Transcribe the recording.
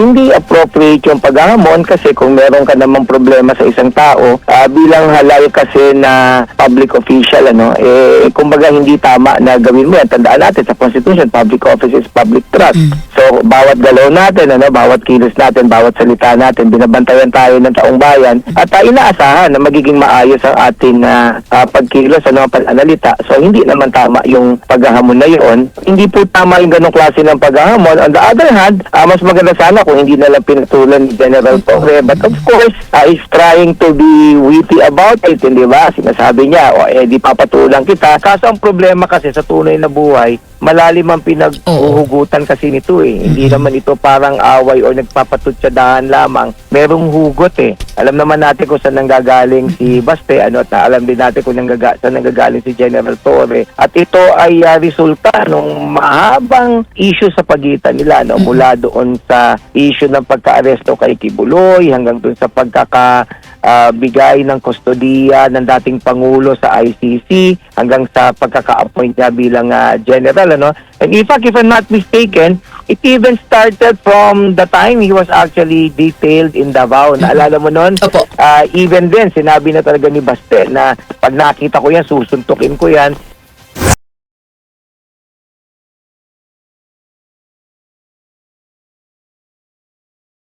hindi appropriate yung paghahamon kasi kung meron ka namang problema sa isang tao, ah, bilang halal kasi na public official, ano, eh, kumbaga hindi tama na gawin mo yan. Tandaan natin sa Constitution, public office is public trust. So, bawat galaw natin, ano, bawat kilos natin, bawat salita natin, binabantayan tayo ng taong bayan at uh, inaasahan na magiging maayos ang ating ah, ah, pagkilos, ano, pananalita. So, hindi naman tama yung paghahamon na yun. Hindi po tama yung ganong klase ng paghahamon. On the other hand, ah, mas maganda sana kung hindi na lang pinatulan ni General Torre. But of course, ah, he's trying to be witty about it, hindi ba? Sinasabi niya, o eh, di papatulang kita. Kaso ang problema kasi sa tunay na buhay, malalim ang pinaghuhugutan kasi nito eh. Hindi naman ito parang away o nagpapatutsadahan lamang. Merong hugot eh. Alam naman natin kung saan nanggagaling si Baste, ano, at alam din natin kung nanggaga, saan nanggagaling si General Torre. At ito ay ah, resulta ng mahabang issue sa pagitan nila, no, mula doon sa issue ng pagka-aresto kay Kibuloy hanggang doon sa pagkaka ah, bigay ng kustodiya ng dating Pangulo sa ICC hanggang sa pagkaka-appoint niya bilang ah, general. Ano? And in fact, if I'm not mistaken, it even started from the time he was actually detailed in Davao. Naalala mo nun? Opo. Ah, even then, sinabi na talaga ni Baste na pag nakita ko yan, susuntukin ko yan.